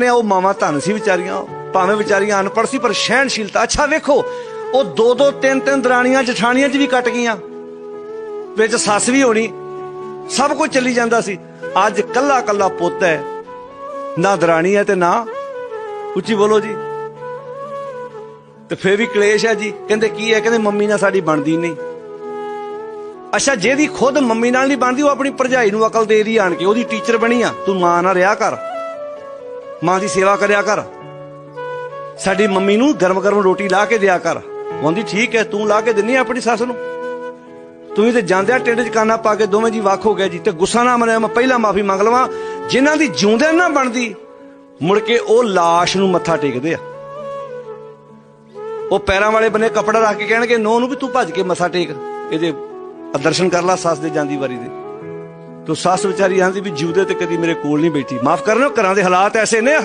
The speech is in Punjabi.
ਨੇ ਉਹ ਮਾਵਾਂ ਧਨ ਸੀ ਵਿਚਾਰੀਆਂ, ਭਾਵੇਂ ਵਿਚਾਰੀਆਂ ਅਨਪੜ੍ਹ ਸੀ, ਪਰ ਸਹਿਣਸ਼ੀਲਤਾ। ਅੱਛਾ, ਵੇਖੋ, ਉਹ ਦੋ ਦੋ, ਤਿੰਨ ਤਿੰਨ ਦਰਾਣੀਆਂ, ਜਠਾਣੀਆਂ 'ਚ ਵੀ ਕੱਟ ਗਈਆਂ। ਵਿੱਚ ਸੱਸ ਵੀ ਹੋਣੀ। ਸਭ ਕੁਝ ਚੱਲੀ ਜਾਂਦਾ ਸੀ। ਅੱਜ ਕੱਲਾ ਕੱਲਾ ਪੁੱਤ ਹੈ। ਨਾ ਦਰਾਣੀ ਹੈ ਤੇ ਨਾ ਉੱਚੀ ਬੋਲੋ ਜੀ। ਤੇ ਫੇਰ ਵੀ ਕਲੇਸ਼ ਹੈ ਜੀ। ਕਹਿੰਦੇ ਕੀ ਹੈ? ਕਹਿੰਦੇ ਮੰਮੀ ਨਾਲ ਸਾਡੀ ਬਣਦੀ ਨਹੀਂ। ਅੱਛਾ, ਜਿਹਦੀ ਖੁਦ ਮੰਮੀ ਨਾਲ ਨਹੀਂ ਬਣਦੀ, ਉਹ ਆਪਣੀ ਭਰਜਾਈ ਨੂੰ ਅਕਲ ਦੇ ਰਹੀ ਆਣ ਕੇ। ਉਹਦੀ ਟੀਚਰ ਬਣੀ ਆ। ਤੂੰ ਮਾਂ ਨਾਲ ਰਿਹਾ ਕਰ। ਮਾਂ ਦੀ ਸੇਵਾ ਕਰਿਆ ਕਰ। ਸਾਡੀ ਮੰਮੀ ਨੂੰ ਗਰਮ ਗਰਮ ਰੋਟੀ ਲਾ ਕੇ ਦਿਆ ਕਰ। ਕਹਿੰਦੀ ਠੀਕ ਹੈ, ਤੂੰ ਲਾ ਕੇ ਦਿੰਨੀ ਆਪਣੀ ਸੱਸ ਨੂੰ? ਤੂੰ ਤੇ ਜਾਂਦਿਆ ਟਿੰਡ ਚ ਕਾਨਾ ਪਾ ਕੇ ਦੋਵੇਂ ਜੀ ਵੱਖ ਹੋ ਗਏ ਜੀ ਤੇ ਗੁੱਸਾ ਨਾ ਮਰਿਆ, ਮੈਂ ਪਹਿਲਾਂ ਮਾਫੀ ਮੰਗ ਲਵਾਂ। ਜਿਨ੍ਹਾਂ ਦੀ ਜਿਉਂਦੇ ਨਾ ਬਣਦੀ, ਮੁੜ ਕੇ ਉਹ ਲਾਸ਼ ਨੂੰ ਮੱਥਾ ਟੇਕਦੇ ਆ। ਉਹ ਪੈਰਾਂ ਵਾਲੇ ਬੰਨੇ ਕਪੜਾ ਰੱਖ ਕੇ ਕਹਿਣਗੇ ਨੋ ਨੂੰ ਵੀ ਤੂੰ ਭੱਜ ਕੇ ਮੱਥਾ ਟੇਕ। ਇਹਦੇ ਦਰਸ਼ਨ ਕਰ ਲੈ ਸੱਸ ਦੇ ਜਾਂਦੀ ਵਾਰੀ ਦੇ। ਤੋ ਸੱਸ ਵਿਚਾਰੀ ਆਂਦੀ ਵੀ ਜਿਉਦੇ ਤੇ ਕਦੀ ਮੇਰੇ ਕੋਲ ਨਹੀਂ ਬੈਠੀ। ਮਾਫ ਕਰਨਾ, ਘਰਾਂ ਦੇ ਹਾਲਾਤ ਐਸੇ ਨੇ।